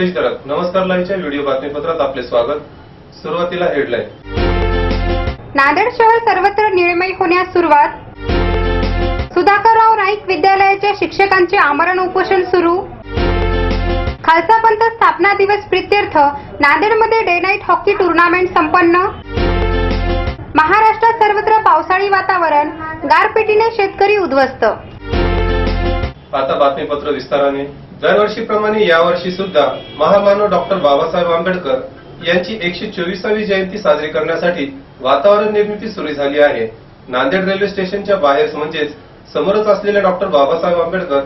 Page करत नमस्कार लाईव्हच्या व्हिडिओ बातमीपत्रात आपले स्वागत. सुरुवातीला हेडलाईन नांदेड शहर सर्वत्र निळमय होण्यास सुरुवात. सुधाकरराव नाईक विद्यालयाच्या शिक्षकांचे आमरण उपोषण सुरू. खालसा पंथ स्थापना दिवस प्रित्यर्थ नांदेडमध्ये डे नाईट हॉकी टुर्नामेंट संपन्न. महाराष्ट्रात सर्वत्र पावसाळी वातावरण गारपिटीने शेतकरी उद्ध्वस्त. आता बातमीपत्र विस्ताराने. दरवर्षीप्रमाणे यावर्षी सुद्धा महामानव डॉक्टर बाबासाहेब आंबेडकर यांची एकशे चोवीसावी जयंती साजरी करण्यासाठी वातावरण निर्मिती सुरू झाली आहे. नांदेड रेल्वे स्टेशनच्या बाहेर म्हणजेच समोरच असलेल्या डॉक्टर बाबासाहेब आंबेडकर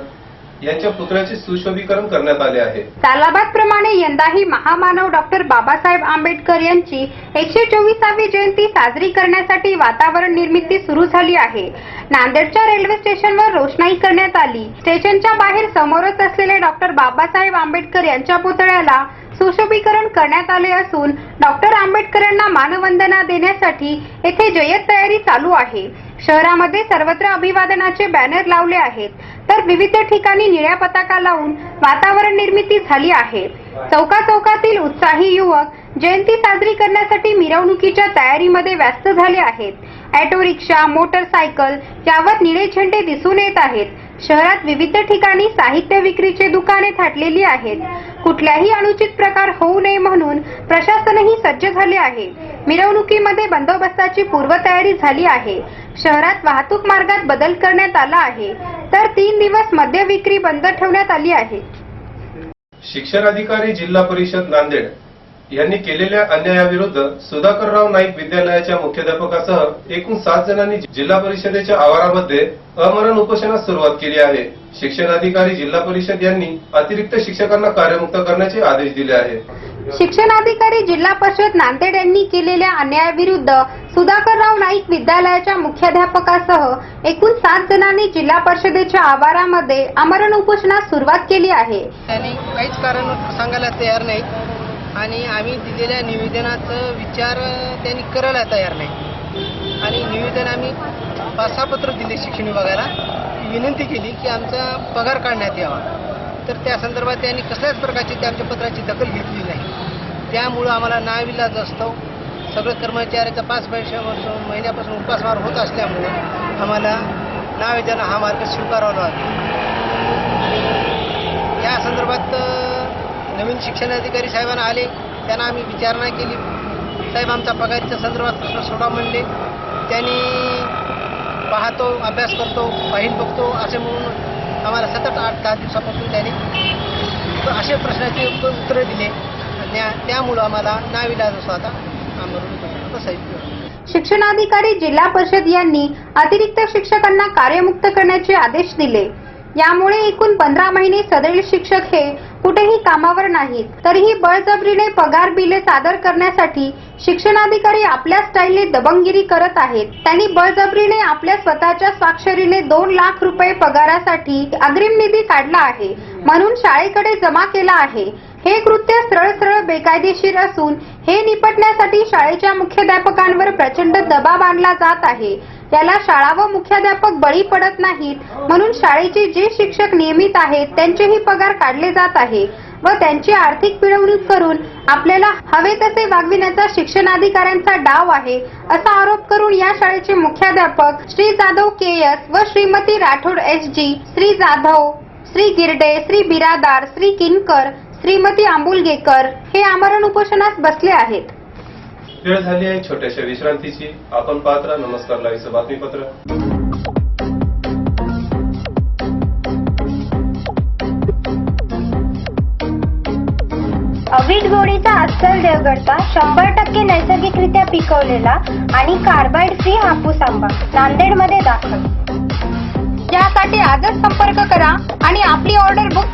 यांच्या पुतळ्याचे सुशोभीकरण करण्यात आले आहे. सालाबाद प्रमाणे यंदाही महामानव डॉक्टर बाबासाहेब आंबेडकर यांची एकशे चोवीसावी जयंती साजरी करण्यासाठी वातावरण निर्मिती सुरू झाली आहे. नांदेडच्या रेल्वे स्टेशनवर रोषणाई करण्यात आली. स्टेशनच्या बाहेर समोरच असलेले डॉक्टर बाबासाहेब आंबेडकर यांच्या पुतळ्याला सुशोभीकरण करण्यात आले असून डॉक्टर आंबेडकरांना मानवंदना देण्यासाठी येथे जय्यत तयारी चालू आहे. शहरामध्ये सर्वत्र अभिवादनाचे बॅनर लावले आहेत. तर विविध ठिकाणी निळ्या पताका लावून वातावरण निर्मिती झाली आहे. चौका चौकातील उत्साही युवक जयंती साजरी करण्यासाठी मिरवणुकीच्या तयारीमध्ये व्यस्त झाले आहेत. ऑटो रिक्षा मोटरसायकल यावर निळे झेंडे दिसून येत आहेत. शहरात विविध ठिकाणी साहित्य विक्रीचे दुकाने थाटलेली आहेत. कुठल्याही अनुचित प्रकार होऊ नये म्हणून प्रशासनही सज्ज झाले आहे. मिरवणुकीमध्ये बंदोबस्ताची पूर्वतयारी झाली आहे. शहरात वाहतूक मार्गात बदल करण्यात आला आहे. तर तीन दिवस मद्य विक्री बंद ठेवण्यात आली आहे. शिक्षण अधिकारी जिल्हा परिषद नांदेड यांनी केलेल्या अन्यायाविरुद्ध सुधाकरराव नाईक विद्यालयाच्या मुख्याध्यापकासह एकूण सात जणांनी जिल्हा परिषदेच्या आवारामध्ये अमरण उपोषणास सुरुवात केली आहे. शिक्षण अधिकारी जिल्हा परिषद यांनी अतिरिक्त शिक्षकांना कार्यमुक्त करण्याचे आदेश दिले आहेत. शिक्षणाधिकारी जिल्हा परिषद नांदेड यांनी केलेल्या अन्यायाविरुद्ध सुधाकरराव नाईक विद्यालयाच्या मुख्याध्यापकासह एकूण सात जणांनी जिल्हा परिषदेच्या आवारामध्ये आमरण उपोषणास सुरुवात केली आहे. त्यांनी काहीच कारण सांगायला तयार नाही आणि आम्ही दिलेल्या निवेदनाचं विचार त्यांनी करायला तयार नाही. आणि निवेदन आम्ही पाच सहा पत्र दिले शिक्षण विभागाला. विनंती केली की आमचा पगार काढण्यात यावा. तर त्या संदर्भात त्यांनी कसल्याच प्रकारची त्या आमच्या पत्राची दखल घेतली नाही. त्यामुळं आम्हाला नाविलाज असतो. सगळं कर्मचाऱ्याचा पाच पैसे महिन्यापासून उपासमार होत असल्यामुळं आम्हाला नावेदन हा मार्ग स्वीकारावा लागतो या संदर्भात नवीन शिक्षण अधिकारी साहेबांना आले. त्यांना आम्ही विचारणा केली. साहेब आमचा पगारीच्या संदर्भात प्रश्न सोडा म्हणले. त्यांनी पाहतो अभ्यास करतो पाहिन बघतो असे म्हणून आम्हाला सतत आठ दहा दिवसापासून त्यांनी असे प्रश्नाचे उत्तर उत्तरं दिले. त्या त्यामुळं आम्हाला नाविलाज असं आता आम्हाला साहित्य शिक्षणाधिकारी जिल्हा परिषद यांनी अतिरिक्त शिक्षकांना कार्यमुक्त करण्याचे आदेश दिले. यामुळे एकूण पंधरा महिने सदैव शिक्षक हे कुठेही कामावर नाहीत. तरीही बळजबरीने पगार बिले सादर करण्यासाठी शिक्षणाधिकारी आपल्या स्टाईलने दबंगिरी करत आहेत. त्यांनी बळजबरीने आपल्या स्वतःच्या स्वाक्षरीने दोन लाख रुपये पगारासाठी अग्रिम निधी काढला आहे. म्हणून शाळेकडे जमा केला आहे. हे कृत्य सरळ सरळ बेकायदेशीर असून हे निपटण्यासाठी शाळेच्या मुख्याध्यापकांवर प्रचंड दबाव आणला जात आहे. याला शाळा व मुख्याध्यापक बळी पडत नाहीत म्हणून शाळेचे जे शिक्षक नियमित आहेत त्यांचेही पगार काढले जात आहे व त्यांची आर्थिक पिळवणूक करून आपल्याला हवे तसे वागविण्याचा शिक्षणाधिकाऱ्यांचा डाव आहे असा आरोप करून या शाळेचे मुख्याध्यापक श्री जाधव के एस व श्रीमती राठोड एस जी श्री जाधव श्री गिरडे श्री बिरादार श्री किनकर श्रीमती आंबुलगेकर हे आमरण उपोषणास बसले आहेत. वेळ झाली आहे छोट्याशा विश्रांतीची. आपण पाहत राहा. नमस्कार लाईव्हचं बातमीपत्र. अवीट गोडीचा अस्सल देवगडचा शंभर टक्के नैसर्गिकरित्या पिकवलेला आणि कार्बाइड फ्री हापूस आंबा नांदेडमध्ये दाखल. यासाठी आजच संपर्क करा आणि आपली order book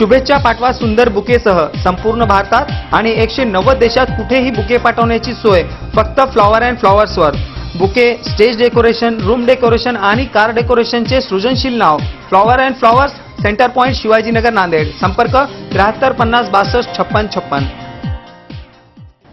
शुभेच्छा पाठवा सुंदर बुकेसह. संपूर्ण भारतात आणि एकशे नव्वद देशात कुठेही बुके पाठवण्याची सोय फक्त flower and फ्लॉवर्सवर. Bouquet stage decoration room decoration आणि कार डेकोरेशनचे सृजनशील नाव flower and flowers centre point Shivajinagar Nanded. संपर्क त्र्याहत्तर पन्नास बासष्ट छप्पन छप्पन.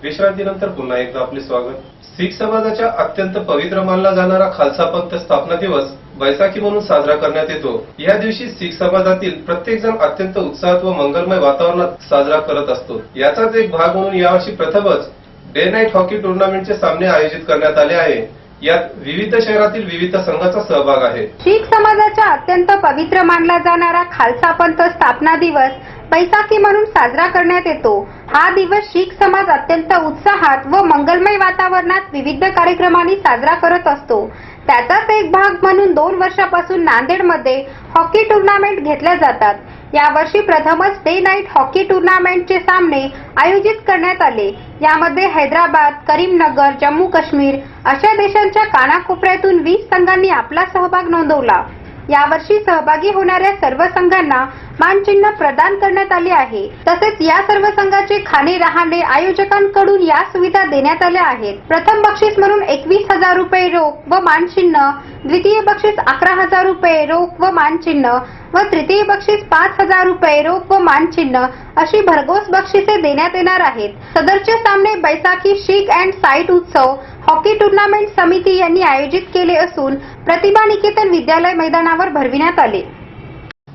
विश्रांतीनंतर पुन्हा एकदा आपले स्वागत. शीख समाजाच्या अत्यंत पवित्र मानला जाणारा खालसा पंथ स्थापना दिवस बैसाखी म्हणून साजरा करण्यात येतो. या दिवशी शीख समाजातील प्रत्येक जण अत्यंत उत्साहात व मंगलमय वातावरणात साजरा करत असतो. याचाच एक भाग म्हणून यावर्षी प्रथमच डे नाईट हॉकी टुर्नामेंटचे सामने आयोजित करण्यात आले आहे. यात विविध शहरातील विविध संघाचा सहभाग आहे. शीख समाजाचा अत्यंत पवित्र मानला जाणारा खालसा पंथ स्थापना दिवस बैसाखी म्हणून साजरा करण्यात येतो. हा दिवस शीख समाज अत्यंत उत्साहात व मंगलमय वातावरणात विविध कार्यक्रमांनी साजरा करत असतो. त्याचाच एक भाग म्हणून दोन वर्षापासून नांदेडमध्ये हॉकी टुर्नामेंट घेतल्या जातात. यावर्षी प्रथमच डे नाईट हॉकी टुर्नामेंटचे सामने आयोजित करण्यात आले. यामध्ये हैदराबाद करीमनगर जम्मू काश्मीर अशा देशांच्या कानाकोपऱ्यातून वीस संघांनी आपला सहभाग नोंदवला. यावर्षी सहभागी होणाऱ्या सर्व संघांना मानचिन्ह प्रदान करण्यात आले आहे. तसेच या सर्व संघाचे खाणे राहणे आयोजकांकडून या सुविधा देण्यात आल्या आहेत. प्रथम बक्षीस म्हणून एकवीस हजार रुपये रोख व मानचिन्ह द्वितीय बक्षीस अकरा हजार रुपये रोख व मानचिन्ह व तृतीय बक्षीस पाच हजार रुपये रोख व मानचिन्ह अशी भरघोस बक्षिसे देण्यात येणार आहेत. सदरचे सामने बैसाखी शीख अँड साईट उत्सव हॉकी टुर्नामेंट समिती यांनी आयोजित केले असून प्रतिभा निकेतन विद्यालय मैदानावर भरविण्यात आले.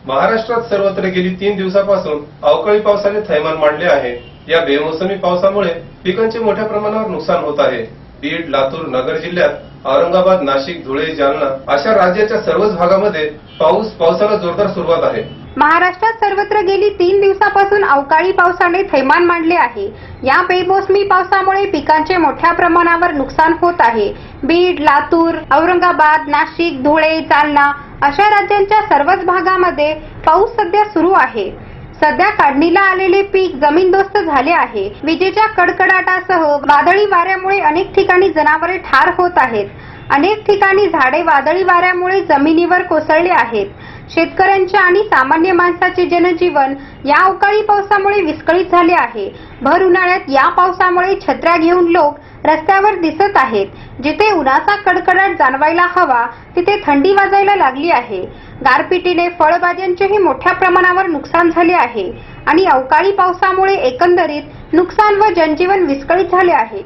महाराष्ट्रात सर्वत्र गेली तीन दिवसापासून अवकाळी पावसाने थैमान मांडले आहे. या बेमोसमी पावसामुळे पिकांचे मोठ्या प्रमाणावर नुकसान होत आहे. बीड लातूर नगर जिल्ह्यात औरंगाबाद नाशिक धुळे जालना अशा राज्याच्या सर्वच भागामध्ये पाऊस पावसाला जोरदार सुरुवात आहे. महाराष्ट्रात सर्वत्र गेली तीन दिवसापासून अवकाळी पावसाने थैमान मांडले आहे. या बेमोसमी पावसामुळे पिकांचे मोठ्या प्रमाणावर नुकसान होत आहे. बीड लातूर औरंगाबाद नाशिक धुळे जालना अशा राज्यांच्या सर्वच भागामध्ये पाऊस सध्या सुरू आहे. सध्या काढणीला आलेले पीक जमीनदोस्त झाले आहे. विजेच्या कडकडाटासह वादळी वाऱ्यामुळे अनेक ठिकाणी जनावरे ठार होत आहेत. अनेक ठिकाणी झाडे वादळी वाऱ्यामुळे जमिनीवर कोसळले आहेत. शेतकऱ्यांचे आणि सामान्य माणसाचे जनजीवन या अवकाळी पावसामुळे विस्कळीत झाले आहे. भर उन्हाळ्यात या पावसामुळे छत्र्या घेऊन लोक रस्त्यावर दिसत आहेत. जिथे उन्हाचा कडकडाट जाणवायला हवा तिथे थंडी वाजायला लागली आहे. गारपिटीने फळभाज्यांचेही मोठ्या प्रमाणावर नुकसान झाले आहे. आणि अवकाळी पावसामुळे एकंदरीत नुकसान व जनजीवन विस्कळीत झाले आहे.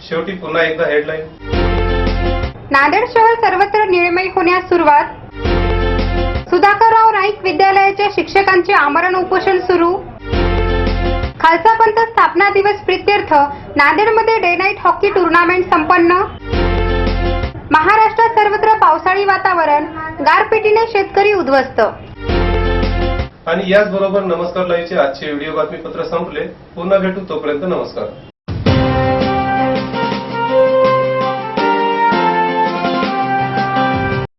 शेवटी पुन्हा एकदा हेडलाईन नांदेड शहर सर्वत्र निळमय होण्यास सुरुवात. सुधाकरराव नाईक विद्यालयाच्या शिक्षकांचे आमरण उपोषण सुरू. खालसा पंत स्थापना दिवस प्रित्यर्थ नांदेडमध्ये डे नाईट हॉकी टुर्नामेंट संपन्न. महाराष्ट्रात सर्वत्र पावसाळी वातावरण गारपिटीने शेतकरी उद्ध्वस्त. आणि याचबरोबर नमस्कार लाईव्हचे आजचे व्हिडिओ बातमीपत्र संपले. पुन्हा भेटू तोपर्यंत नमस्कार.